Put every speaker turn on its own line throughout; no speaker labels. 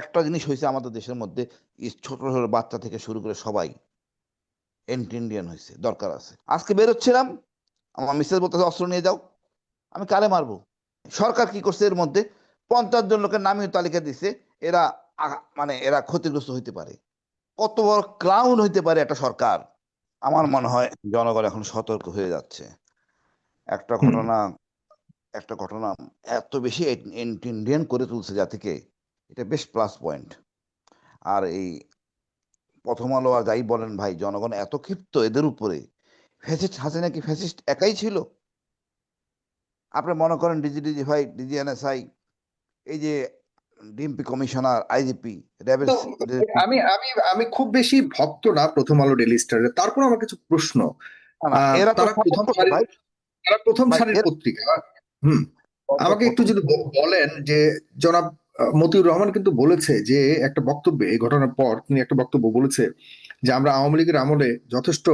একটা জিনিস হয়েছে আমাদের দেশের মধ্যে ছোট ছোট বাচ্চা থেকে শুরু করে সবাই এন্টি ইন্ডিয়ান হয়েছে দরকার আছে। আজকে বেরোচ্ছিলাম আমার মিসেস বলতেছে অস্ত্র নিয়ে যাও আমি কারে মারবো? সরকার কি করছে এর মধ্যে? পঞ্চাশ জন লোকের নামীয় তালিকা দিছে এরা মানে এরা ক্ষতিগ্রস্ত হইতে পারে। কত বড় ক্লাউন হইতে পারে একটা সরকার? আমার মনে হয় জনগণ এখন সতর্ক হয়ে যাচ্ছে। একটা ঘটনা একটা ঘটনা এত বেশি এন্টি ইন্ডিয়ান করে তুলছে জাতিকে। এটা বেশ প্লাস পয়েন্ট আর এই প্রথম আলো আর যাই বলেন ভাই জনগণ এত ক্ষিপ্ত এদের উপরে। ফ্যাসিস্ট হাসিনা কি ফ্যাসিস্ট একাই ছিল? আপনি মনে করেন ডিজিডিজি ভাই ডিজিএনএসআই এই যে ডিএমপি কমিশনার আইজিপি র্যাবের
আমি আমি আমি খুব বেশি ভক্ত না প্রথম আলো ডেলি স্টারের তারপর আমার কিছু প্রশ্ন।
এরা
প্রথম তারা প্রথম সারির পত্রিকা। হুম। আমাকে একটু যদি বলেন যে জনাব মতিউর রহমান কিন্তু বলেছে যে একটা বক্তব্যে এই ঘটনার পর তিনি একটা বক্তব্য বলেছে যে আমরা আওয়ামী লীগের আমলে যথেষ্ট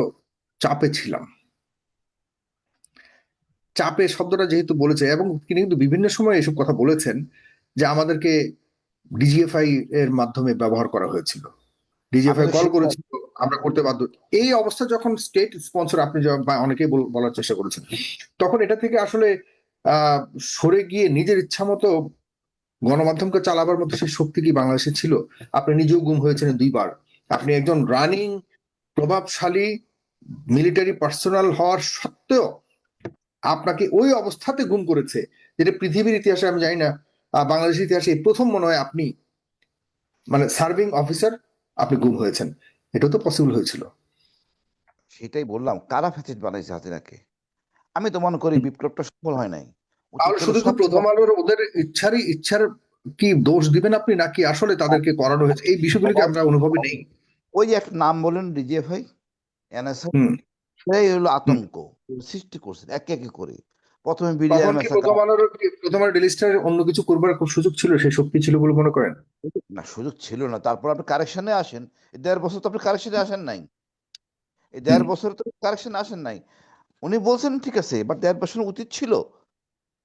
চাপে ছিলাম। চাপে শব্দটা যেহেতু বলেছে এবং তিনি কিন্তু বিভিন্ন সময় এসব কথা বলেছেন যে আমাদেরকে ডিজিএফআই এর মাধ্যমে ব্যবহার করা হয়েছিল। ডিজিএফআই কল করেছিল আমরা করতে বাধ্য এই অবস্থা যখন স্টেট স্পন্সর আপনি অনেকেই বল- বলার চেষ্টা করেছেন তখন এটা থেকে আসলে আহ সরে গিয়ে নিজের ইচ্ছা মতো গণমাধ্যমকে চালাবার মতো সেই শক্তি কি বাংলাদেশে ছিল? আপনি নিজেও গুম হয়েছেন দুইবার। আপনি একজন রানিং প্রভাবশালী মিলিটারি পার্সোনাল হওয়ার সত্ত্বেও আপনাকে ওই অবস্থাতে গুম করেছে যেটা পৃথিবীর ইতিহাসে, আমি জানি না বাংলাদেশের ইতিহাসে প্রথম মনে হয় আপনি মানে সার্ভিং অফিসার আপনি গুম হয়েছেন। এটাও তো পসিবল হয়েছিল।
সেটাই বললাম, কারা ফ্যাসিস্ট বানাইছে হাসিনাকে? আমি তো মনে করি বিপ্লবটা সফল হয় নাই। থেকে
শুধু প্রথম আলোর ওদের ইচ্ছারই ইচ্ছার কি দোষ দিবেন আপনি নাকি আসলে তাদেরকে করানো হয়েছে? এই বিষয়গুলিকে আমরা অনুভবে নেই।
ওই যে একটা নাম বলেন
হুম।
সেই হলো আতঙ্ক সৃষ্টি করছেন একে একে করে। প্রথমে
অন্য কিছু করবার সুযোগ ছিল? সেই শক্তি ছিল বলে মনে করেন?
না সুযোগ ছিল না। তারপর আপনি কারেকশনে আসেন। দেড় বছর তো আপনি কারেকশনে আসেন নাই। এই দেড় বছর তো কারেকশন আসেন নাই। উনি বলছেন ঠিক আছে বাট দেড় বছর উচিত ছিল।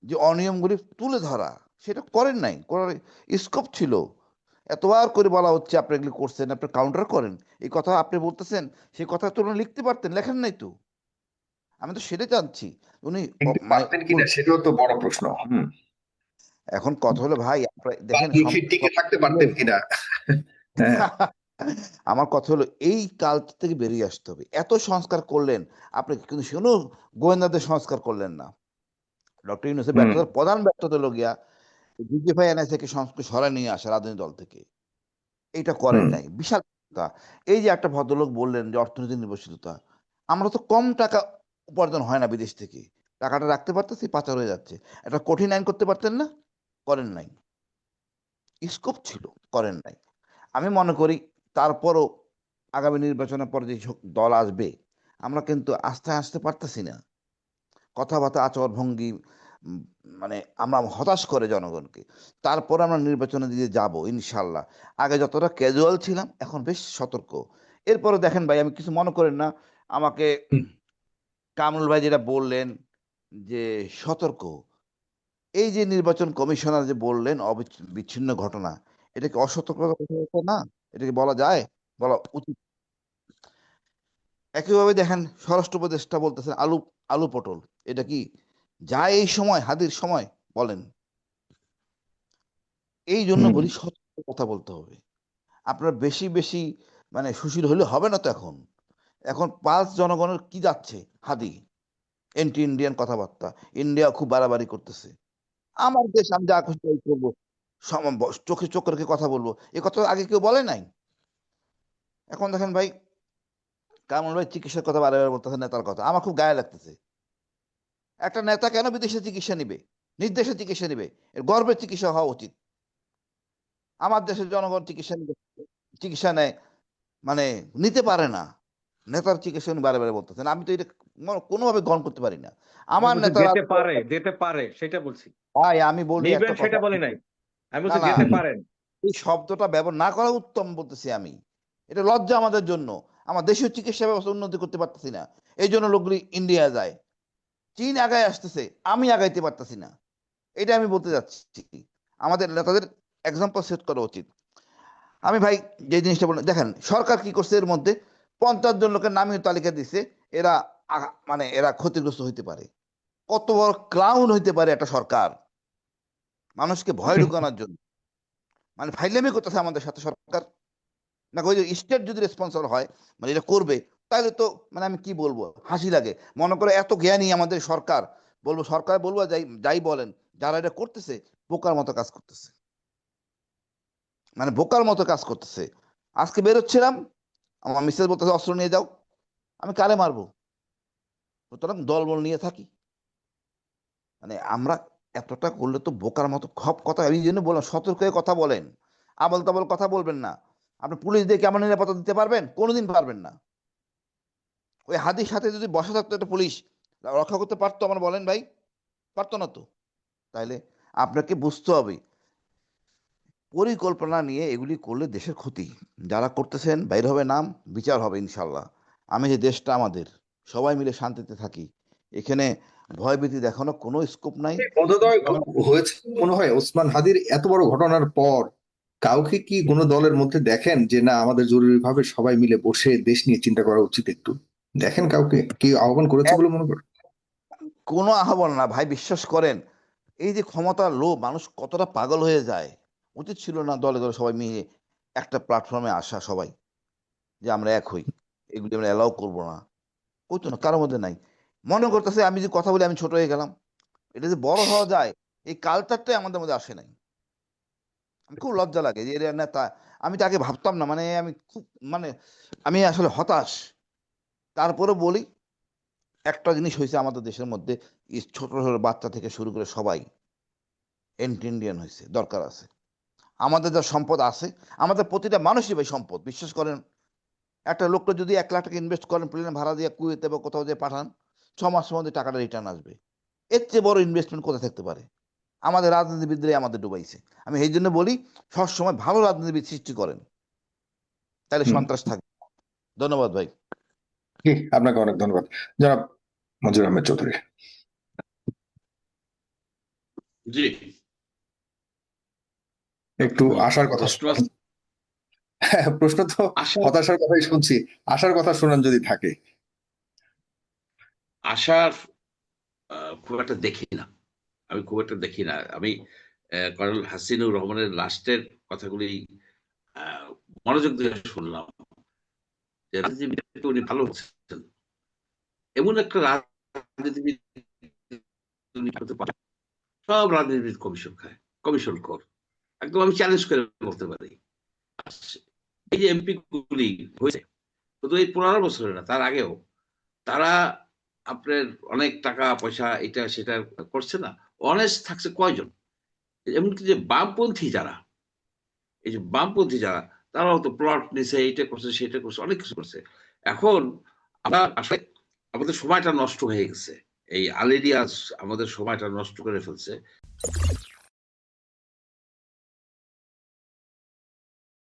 যে অনিয়মগুলি তুলে ধরা সেটা করেন নাই। করার স্কোপ ছিল। এতবার করে বলা হচ্ছে আপনি এগুলি করছেন আপনি কাউন্টার করেন। এই কথা আপনি বলতেছেন সেই কথা তো লিখতে পারতেন লেখেন নাই তো। আমি তো সেটা জানছি। উনি মানে
কিনা সেটাও তো বড় প্রশ্ন
এখন কথা হলো ভাই দেখেন
টিকে থাকতে পারতেন কিনা? হ্যাঁ।
আমার কথা হলো এই কাল থেকে বেরিয়ে আসতে হবে। এত সংস্কার করলেন আপনি কিন্তু শুনো গোয়েন্দাদের সংস্কার করলেন না। ডক্টর ইউনুসের ব্যর্থতার প্রধান ব্যর্থতা হলো গিয়া এনআই থেকে সংস্কার সরাই নিয়ে আসা রাজনৈতিক দল থেকে। এটা করেন নাই। বিশাল। এই যে একটা ভদ্রলোক বললেন যে অর্থনীতি নির্ভরশীলতা আমরা তো কম টাকা উপার্জন হয় না বিদেশ থেকে। টাকাটা রাখতে পারতেছি পাচার হয়ে যাচ্ছে। একটা কঠিন আইন করতে পারতেন না? করেন নাই। স্কোপ ছিল করেন নাই। আমি মনে করি তারপরও আগামী নির্বাচনের পর যে দল আসবে আমরা কিন্তু আস্তে আসতে পারতেছি না। কথাবার্তা আচরণ ভঙ্গি মানে আমরা হতাশ করে জনগণকে। তারপর আমরা নির্বাচনে দিয়ে যাব ইনশাল্লাহ। আগে যতটা ক্যাজুয়াল ছিলাম এখন বেশ সতর্ক। এরপরে দেখেন ভাই আমি কিছু মনে করেন না। আমাকে কামরুল ভাই যেটা বললেন যে সতর্ক। এই যে নির্বাচন কমিশনার যে বললেন বিচ্ছিন্ন ঘটনা এটাকে অসতর্কতা না? এটাকে বলা যায়? বলা উচিত একইভাবে দেখেন স্বরাষ্ট্র উপদেষ্টা বলতেছেন আলু আলু পটল। এটা কি? যা এই সময় হাদির সময় বলেন। এই জন্য বলি সত্য কথা বলতে হবে। আপনার বেশি বেশি মানে সুশীল হলে হবে না তো এখন? এখন পাঁচ জনগণের কি যাচ্ছে? হাদি। এন্টি ইন্ডিয়ান কথাবার্তা। ইন্ডিয়া খুব বাড়াবাড়ি করতেছে। আমার দেশ আমি যা খুশি করব। চোখে চোখ রেখে কথা বলব। এ কথা আগে কেউ বলে নাই? এখন দেখেন ভাই কামল ভাই চিকিৎসার কথা বারে বারে বলতেছে নেতার কথা। আমার খুব গায়ে লাগতেছে। একটা নেতা কেন বিদেশে চিকিৎসা নিবে? নির্দেশে চিকিৎসা নিবে। এর গর্বের চিকিৎসা হওয়া উচিত। আমার দেশের জনগণ চিকিৎসা চিকিৎসা নেয় মানে নিতে পারে না। নেতার চিকিৎসা উনি বারে বারে বলতেছেন। আমি তো এটা কোনোভাবে গ্রহণ করতে পারি না। আমার
নেতা বলছি যেতে পারে যেতে পারে সেটা বলছি।
ভাই আমি বলি
সেটা বলি নাই। আমি বলছি। যেতে পারেন।
এই শব্দটা ব্যবহার না করা উত্তম বলতেছি আমি। এটা লজ্জা আমাদের জন্য। আমার দেশীয় চিকিৎসা ব্যবস্থা উন্নতি করতে পারতেছি না। এই জন্য লোকগুলি ইন্ডিয়া যায়। চীন আগায় আসতেছে, আমি আগাইতে পারতেছি না। এটা আমি বলতে যাচ্ছি। আমাদের নেতাদের এক্সাম্পল সেট করা উচিত। আমি ভাই যে জিনিসটা বললাম, দেখেন, সরকার কি করছে এর মধ্যে? পঞ্চাশ জন লোকের নামীয় তালিকা দিছে, এরা মানে এরা ক্ষতিগ্রস্ত হইতে পারে। কত বড় ক্লাউন হইতে পারে একটা সরকার। মানুষকে ভয় ঢুকানোর জন্য। মানে ফাইলামি করতেছে আমাদের সাথে সরকার। না, ওই স্টেট যদি রেসপন্সর হয় মানে এটা করবে, তাহলে তো মানে আমি কি বলব, হাসি লাগে। মনে করে এত জ্ঞানী আমাদের সরকার, বলব সরকার বলব যাই যাই বলেন, যারা এটা করতেছে, বোকার মতো কাজ করতেছে। মানে বোকার মতো কাজ করতেছে। আজকে বেরোচ্ছিলাম, আমার মিসেস বলতেছে, অস্ত্র নিয়ে যাও। আমি কারে মারবো? সুতরাং দলবল নিয়ে থাকি। মানে আমরা এতটা করলে তো বোকার মতো খপ কথা এই জন্য বললাম, সতর্ক হয়ে কথা বলেন। আবল তাবল কথা বলবেন না। আপনি পুলিশ দিয়ে কেমন নিরাপত্তা দিতে পারবেন? কোনোদিন পারবেন না। ওই হাদির সাথে যদি বসা থাকতো একটা পুলিশ রক্ষা করতে পারতো আমার বলেন ভাই? পারতো না তো। তাইলে আপনাকে বুঝতে হবে, পরিকল্পনা নিয়ে এগুলি করলে দেশের ক্ষতি। যারা করতেছেন, বাইর হবে নাম, বিচার হবে ইনশাল্লাহ আমি যে দেশটা আমাদের, সবাই মিলে শান্তিতে থাকি। এখানে ভয়ভীতি দেখানো কোনো স্কোপ নাই।
হয়েছে মনে হয় ওসমান হাদির এত বড় ঘটনার পর কাউকে কি কোনো দলের মধ্যে দেখেন যে, না, আমাদের জরুরিভাবে সবাই মিলে বসে দেশ নিয়ে চিন্তা করা উচিত একটু দেখেন কাউকে? কি আহ্বান করেছে বলে মনে করেন?
কোনো আহ্বান না, ভাই, বিশ্বাস করেন। এই যে ক্ষমতার লোভ, মানুষ কতটা পাগল হয়ে যায়। উচিত ছিল না দলে দলে সবাই মিলে একটা প্ল্যাটফর্মে আসা সবাই, যে আমরা এক হই। এগুলি আমরা অ্যালাউ করব না। করতো না, কারোর মধ্যে নাই। মনে করতেছে, আমি যে কথা বলি, আমি ছোট হয়ে গেলাম। এটা যে বড় হওয়া যায়, এই কালচারটাই আমাদের মধ্যে আসে নাই। খুব লজ্জা লাগে যে, এর নেতা আমি তাকে ভাবতাম না মানে আমি খুব মানে আমি আসলে হতাশ। তারপরে বলি, একটা জিনিস হয়েছে আমাদের দেশের মধ্যে ছোট ছোট বাচ্চা থেকে শুরু করে সবাই এন্টি ইন্ডিয়ান হয়েছে, দরকার আছে। আমাদের যা সম্পদ আছে, আমাদের প্রতিটা মানুষই ভাই সম্পদ, বিশ্বাস করেন। একটা লোককে যদি এক লাখ টাকা ইনভেস্ট করেন প্লেনে ভাড়া দিয়ে কুয়েতে বা কোথাও দিয়ে পাঠান, ছ মাসের মধ্যে টাকাটা রিটার্ন আসবে। এর চেয়ে বড় ইনভেস্টমেন্ট কোথায় থাকতে পারে? আমাদের রাজনীতিবিদরাই আমাদের ডুবাইছে। আমি এই জন্য বলি সবসময় ভালো রাজনীতিবিদ সৃষ্টি করেন। তাহলে সন্ত্রাস থাকবে। ধন্যবাদ ভাই।
আপনাকে অনেক ধন্যবাদ। জনাব মঞ্জুর আহমেদ চৌধুরী।
জি।
একটু আশার কথা
প্রশ্ন
হ্যাঁ, প্রশ্ন তো হতাশার কথাই শুনছি। আশার কথা শোনান যদি থাকে।
আশার খুব একটা দেখি না। আমি খুব একটা দেখি না। আমি কর্নেল হাসিনুর রহমানের লাস্টের কথাগুলি মনোযোগ দিয়ে শুনলাম। উনি ভালো হচ্ছেন। এমন একটা রাজনীতিবিদ সব রাজনীতিবিদ কমিশন খায়, কমিশন কর। একদম আমি চ্যালেঞ্জ করে বলতে পারি। এই যে এমপি গুলি হয়েছে, শুধু এই পনেরো বছরে না, তার আগেও, তারা আপনার অনেক টাকা, পয়সা, এটা, সেটা করছে না। অনেস্ট থাকছে কয়জন? এমনকি যে বামপন্থী যারা, এই যে বামপন্থী যারা, তারাও তো প্লট নিছে, এইটা করছে, সেটা করছে, অনেক কিছু করছে। এখন আমরা আসলে আমাদের সময়টা নষ্ট হয়ে গেছে। এই আলেরিয়া আমাদের সময়টা নষ্ট করে ফেলছে।